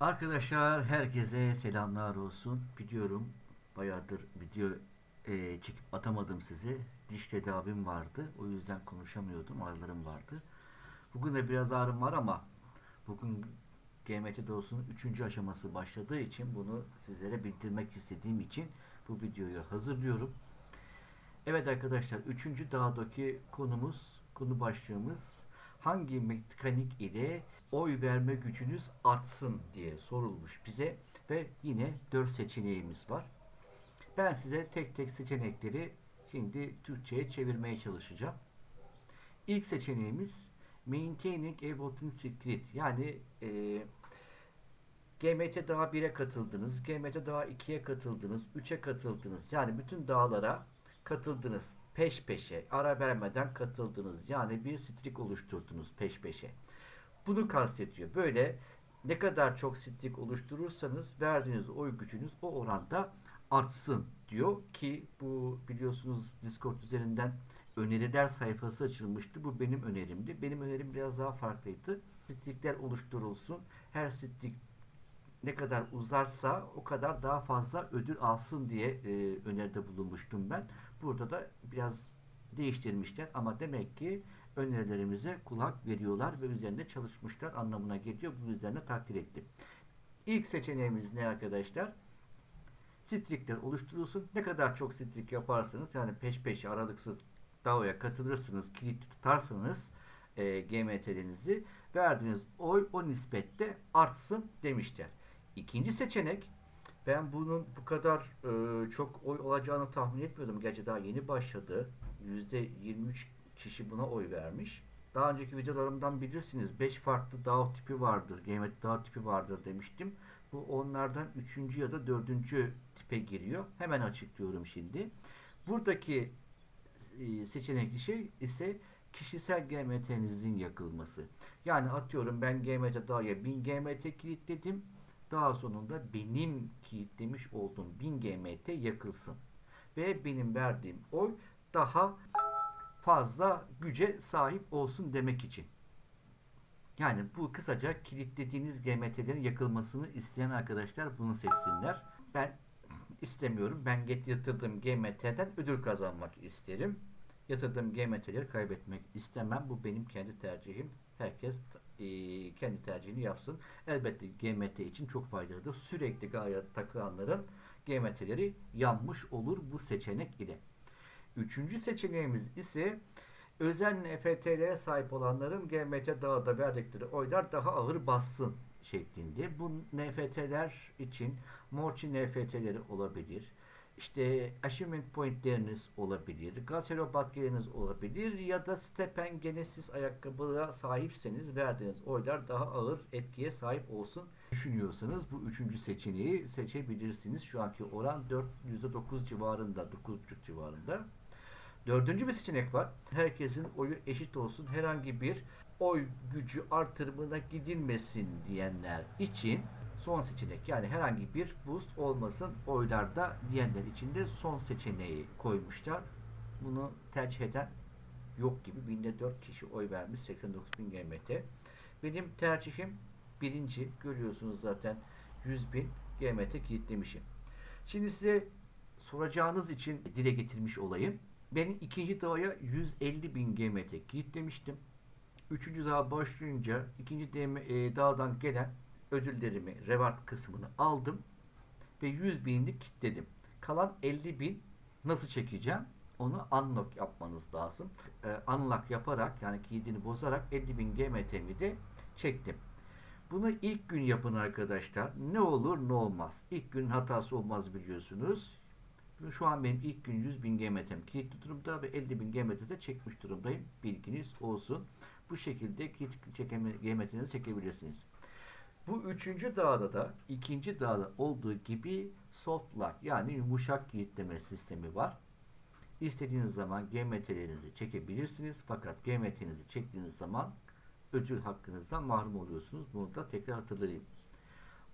Arkadaşlar herkese selamlar olsun. Biliyorum bayağıdır video e, çekip atamadım size. Diş tedavim vardı. O yüzden konuşamıyordum. Ağrılarım vardı. Bugün de biraz ağrım var ama bugün GMT dosunun 3. aşaması başladığı için bunu sizlere bildirmek istediğim için bu videoyu hazırlıyorum. Evet arkadaşlar 3. dağdaki konumuz, konu başlığımız hangi mekanik ile oy verme gücünüz artsın diye sorulmuş bize ve yine 4 seçeneğimiz var. Ben size tek tek seçenekleri şimdi Türkçe'ye çevirmeye çalışacağım. İlk seçeneğimiz Maintaining a Voting Secret yani e, GMT daha 1'e katıldınız, GMT daha 2'ye katıldınız, 3'e katıldınız. Yani bütün dağlara katıldınız peş peşe, ara vermeden katıldınız. Yani bir strik oluşturdunuz peş peşe. Bunu kastediyor. Böyle ne kadar çok strik oluşturursanız verdiğiniz oy gücünüz o oranda artsın diyor ki bu biliyorsunuz Discord üzerinden öneriler sayfası açılmıştı. Bu benim önerimdi. Benim önerim biraz daha farklıydı. Strikler oluşturulsun. Her strik ne kadar uzarsa o kadar daha fazla ödül alsın diye e, öneride bulunmuştum ben. Burada da biraz değiştirmişler ama demek ki önerilerimize kulak veriyorlar ve üzerinde çalışmışlar anlamına geliyor. Bu de takdir ettim. İlk seçeneğimiz ne arkadaşlar? Strikler oluşturulsun. Ne kadar çok strik yaparsanız yani peş peşe aralıksız DAO'ya katılırsınız, kilit tutarsanız e, GMT'lerinizi verdiğiniz oy o nispette artsın demişler. İkinci seçenek ben bunun bu kadar e, çok oy olacağını tahmin etmiyordum. Gerçi daha yeni başladı. %23 kişi buna oy vermiş. Daha önceki videolarımdan bilirsiniz 5 farklı DAO tipi vardır. GMT DAO tipi vardır demiştim. Bu onlardan 3. ya da 4. tipe giriyor. Hemen açıklıyorum şimdi. Buradaki e, seçenekli şey ise kişisel GMT'nizin yakılması. Yani atıyorum ben GMT DAO'ya 1000 GMT kilitledim. Daha sonunda benim kilitlemiş olduğum 1000 GMT yakılsın. Ve benim verdiğim oy daha fazla güce sahip olsun demek için. Yani bu kısaca kilitlediğiniz GMT'lerin yakılmasını isteyen arkadaşlar bunu seçsinler. Ben istemiyorum. Ben get yatırdığım GMT'den ödül kazanmak isterim. Yatırdığım GMT'leri kaybetmek istemem. Bu benim kendi tercihim. Herkes e, kendi tercihini yapsın. Elbette GMT için çok faydalıdır. Sürekli gayet takılanların GMT'leri yanmış olur bu seçenek ile. Üçüncü seçeneğimiz ise özel NFT'lere sahip olanların GMT dağda verdikleri oylar daha ağır bassın şeklinde. Bu NFT'ler için Morchi NFT'leri olabilir. İşte achievement pointleriniz olabilir. Gazero batgeriniz olabilir. Ya da Stepen Genesis ayakkabıya sahipseniz verdiğiniz oylar daha ağır etkiye sahip olsun düşünüyorsanız bu üçüncü seçeneği seçebilirsiniz. Şu anki oran 4, %9 civarında, 9,5 civarında. Dördüncü bir seçenek var. Herkesin oyu eşit olsun. Herhangi bir oy gücü artırımına gidilmesin diyenler için son seçenek. Yani herhangi bir boost olmasın oylarda diyenler için de son seçeneği koymuşlar. Bunu tercih eden yok gibi. Binde 4 kişi oy vermiş. 89 bin GMT. Benim tercihim birinci. Görüyorsunuz zaten 100 bin GMT kilitlemişim. Şimdi size soracağınız için dile getirmiş olayım. Benim ikinci dağa 150 bin GMT kilitlemiştim. Üçüncü dağ başlayınca ikinci e, dağdan gelen ödüllerimi, reward kısmını aldım ve 100 binlik kilitledim. Kalan 50 bin nasıl çekeceğim? Onu unlock yapmanız lazım. Ee, unlock yaparak yani kilidini bozarak 50 bin GMT'mi de çektim. Bunu ilk gün yapın arkadaşlar. Ne olur ne olmaz. İlk gün hatası olmaz biliyorsunuz. Şu an benim ilk gün 100 bin GMT'm kilitli durumda ve 50 bin GMT'de çekmiş durumdayım. Bilginiz olsun. Bu şekilde GMT'nizi çekebilirsiniz. Bu üçüncü dağda da ikinci dağda olduğu gibi soft lock yani yumuşak kilitleme sistemi var. İstediğiniz zaman GMT'lerinizi çekebilirsiniz. Fakat GMT'nizi çektiğiniz zaman ödül hakkınızdan mahrum oluyorsunuz. Bunu da tekrar hatırlayayım.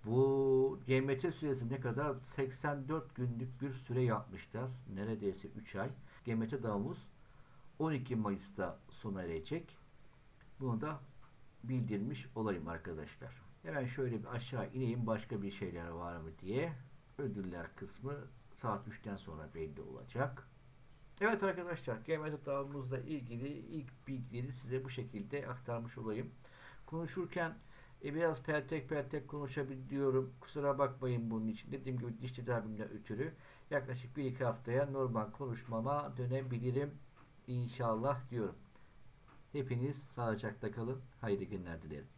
Bu GMT süresi ne kadar? 84 günlük bir süre yapmışlar. Neredeyse 3 ay. GMT dağımız 12 Mayıs'ta sona erecek. Bunu da bildirmiş olayım arkadaşlar. Hemen şöyle bir aşağı ineyim başka bir şeyler var mı diye. Ödüller kısmı saat 3'ten sonra belli olacak. Evet arkadaşlar GMT dağımızla ilgili ilk bilgileri size bu şekilde aktarmış olayım. Konuşurken e, biraz peltek peltek konuşabiliyorum. Kusura bakmayın bunun için. Dediğim gibi diş tedavimden ötürü yaklaşık 1-2 haftaya normal konuşmama dönebilirim inşallah diyorum. Hepiniz sağlıcakla kalın. Hayırlı günler dilerim.